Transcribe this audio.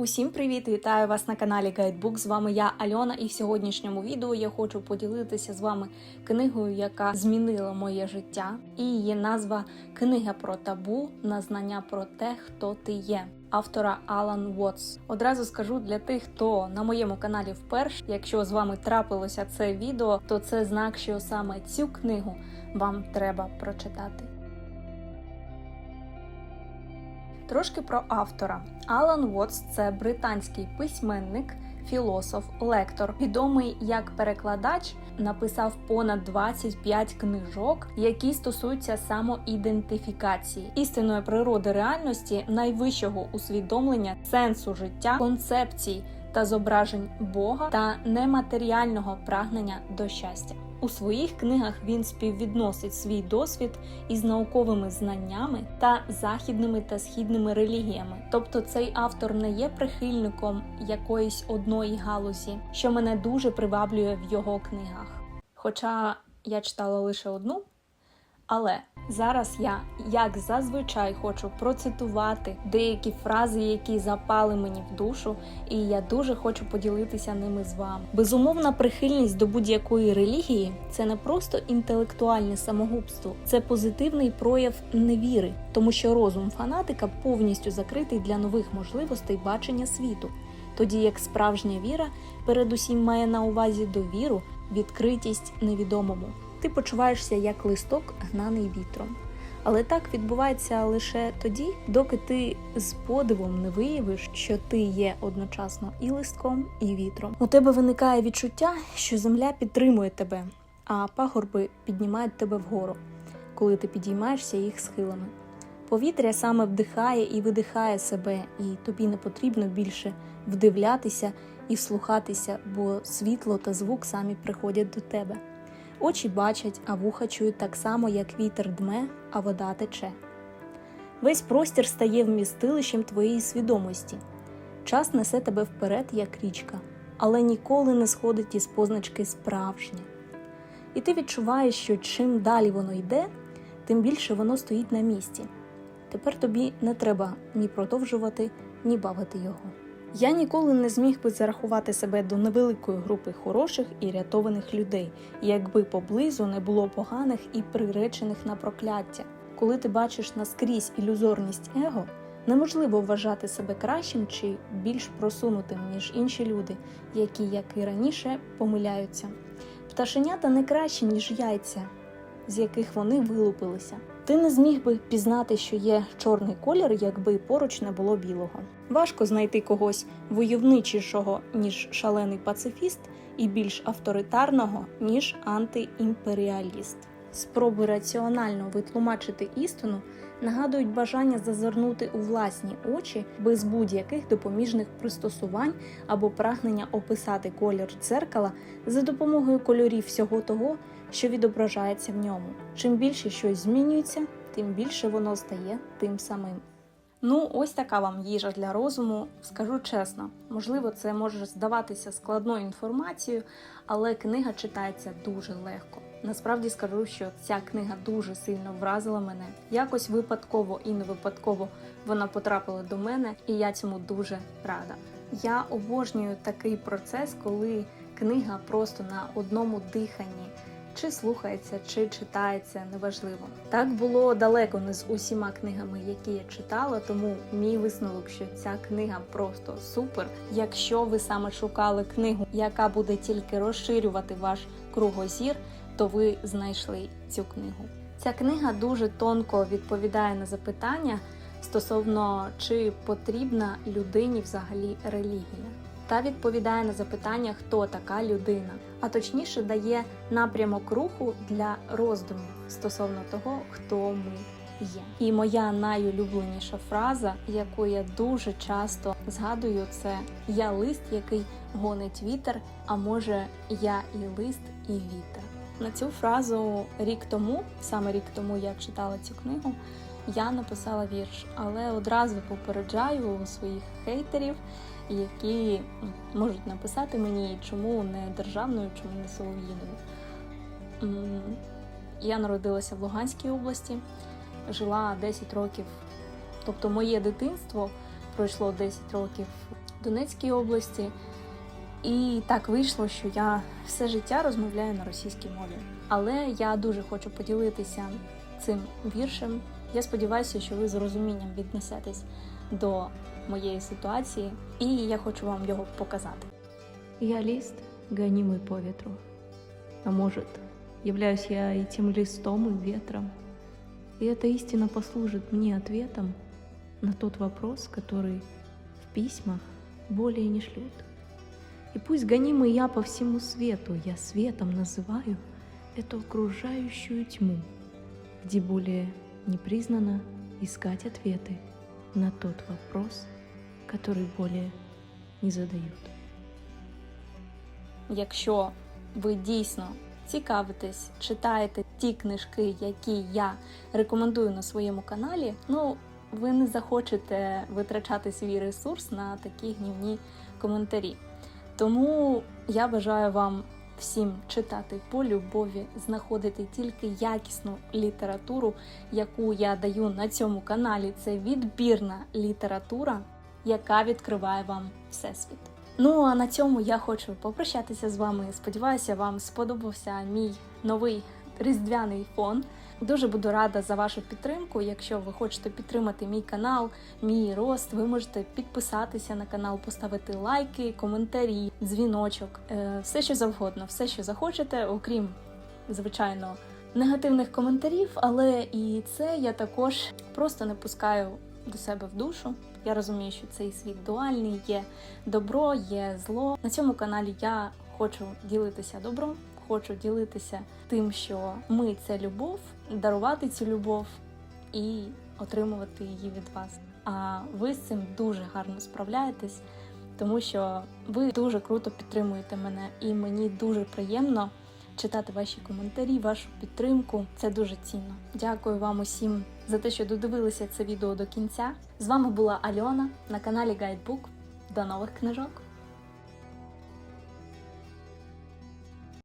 Усім привіт! Вітаю вас на каналі Guidebook. З вами я Альона, і в сьогоднішньому відео я хочу поділитися з вами книгою, яка змінила моє життя. І її назва Книга про табу на знання про те, хто ти є. Автора Алан Уотс. Одразу скажу для тих, хто на моєму каналі вперше, якщо з вами трапилося це відео, то це знак, що саме цю книгу вам треба прочитати. Трошки про автора. Алан Уотс це британський письменник, філософ, лектор, відомий як перекладач, написав понад 25 книжок, які стосуються самоідентифікації, істинної природи реальності, найвищого усвідомлення, сенсу життя, концепцій та зображень Бога та нематеріального прагнення до щастя. У своїх книгах він співвідносить свій досвід із науковими знаннями та західними та східними релігіями. Тобто цей автор не є прихильником якоїсь одної галузі, що мене дуже приваблює в його книгах. Хоча я читала лише одну. Але зараз я, як зазвичай, хочу процитувати деякі фрази, які запали мені в душу, і я дуже хочу поділитися ними з вами. Безумовна прихильність до будь-якої релігії це не просто інтелектуальне самогубство, це позитивний прояв невіри, тому що розум фанатика повністю закритий для нових можливостей бачення світу. Тоді як справжня віра передусім має на увазі довіру, відкритість невідомому ти почуваєшся як листок, гнаний вітром. Але так відбувається лише тоді, доки ти з подивом не виявиш, що ти є одночасно і листком, і вітром. У тебе виникає відчуття, що земля підтримує тебе, а пагорби піднімають тебе вгору, коли ти підіймаєшся їх схилами. Повітря саме вдихає і видихає себе, і тобі не потрібно більше вдивлятися і вслухатися, бо світло та звук самі приходять до тебе. Очі бачать, а вуха чують так само, як вітер дме, а вода тече. Весь простір стає вмістилищем твоєї свідомості. Час несе тебе вперед, як річка, але ніколи не сходить із позначки справжнє. І ти відчуваєш, що чим далі воно йде, тим більше воно стоїть на місці. Тепер тобі не треба ні продовжувати, ні бавити його. Я ніколи не зміг би зарахувати себе до невеликої групи хороших і рятованих людей, якби поблизу не було поганих і приречених на прокляття. Коли ти бачиш наскрізь ілюзорність его, неможливо вважати себе кращим чи більш просунутим, ніж інші люди, які, як і раніше, помиляються. Пташенята не кращі, ніж яйця, з яких вони вилупилися. Ти не зміг би пізнати, що є чорний колір, якби поруч не було білого. Важко знайти когось войовничішого, ніж шалений пацифіст, і більш авторитарного, ніж антиімперіаліст. Спроби раціонально витлумачити істину нагадують бажання зазирнути у власні очі без будь-яких допоміжних пристосувань або прагнення описати колір дзеркала за допомогою кольорів всього того, що відображається в ньому. Чим більше щось змінюється, тим більше воно стає тим самим. Ну, ось така вам їжа для розуму. Скажу чесно, можливо, це може здаватися складною інформацією, але книга читається дуже легко. Насправді скажу, що ця книга дуже сильно вразила мене. Якось випадково і не випадково вона потрапила до мене, і я цьому дуже рада. Я обожнюю такий процес, коли книга просто на одному диханні. Чи слухається, чи читається, неважливо. Так було далеко не з усіма книгами, які я читала, тому мій висновок, що ця книга просто супер. Якщо ви саме шукали книгу, яка буде тільки розширювати ваш кругозір, то ви знайшли цю книгу. Ця книга дуже тонко відповідає на запитання стосовно чи потрібна людині взагалі релігія та відповідає на запитання, хто така людина, а точніше дає напрямок руху для роздумів стосовно того, хто ми є. І моя найулюбленіша фраза, яку я дуже часто згадую, це я лист, який гонить вітер, а може я і лист, і вітер. На цю фразу рік тому, саме рік тому я читала цю книгу. Я написала вірш, але одразу попереджаю своїх хейтерів, які можуть написати мені, чому не державною, чому не солов'їною. Я народилася в Луганській області, жила 10 років, тобто моє дитинство пройшло 10 років в Донецькій області. І так вийшло, що я все життя розмовляю на російській мові. Але я дуже хочу поділитися цим віршем. Я сподіваюся, що ви з розумінням віднесетесь до моєї ситуації, і я хочу вам його показати. Я лист, гонимый по ветру. А может, являюсь я и тем листом, и ветром. И эта истина послужит мне ответом на тот вопрос, который в письмах более не шлют. И пусть гонимый я по всему свету, я светом называю эту окружающую тьму, где более не признано искать ответы на тот вопрос, который более не задают. Якщо ви дійсно цікавитесь, читаєте ті книжки, які я рекомендую на своєму каналі, ну ви не захочете витрачати свій ресурс на такі гнівні коментарі. Тому я бажаю вам всім читати по любові, знаходити тільки якісну літературу, яку я даю на цьому каналі. Це відбірна література, яка відкриває вам всесвіт. Ну а на цьому я хочу попрощатися з вами. Сподіваюся, вам сподобався мій новий різдвяний фон. Дуже буду рада за вашу підтримку. Якщо ви хочете підтримати мій канал, мій рост, ви можете підписатися на канал, поставити лайки, коментарі, дзвіночок, е, все що завгодно, все, що захочете, окрім звичайно негативних коментарів. Але і це я також просто не пускаю до себе в душу. Я розумію, що цей світ дуальний, є добро, є зло. На цьому каналі я хочу ділитися добром, хочу ділитися тим, що ми це любов, дарувати цю любов і отримувати її від вас. А ви з цим дуже гарно справляєтесь, тому що ви дуже круто підтримуєте мене, і мені дуже приємно читати ваші коментарі, вашу підтримку. Це дуже цінно. Дякую вам усім за те, що додивилися це відео до кінця. З вами була Альона на каналі Guidebook. До нових книжок!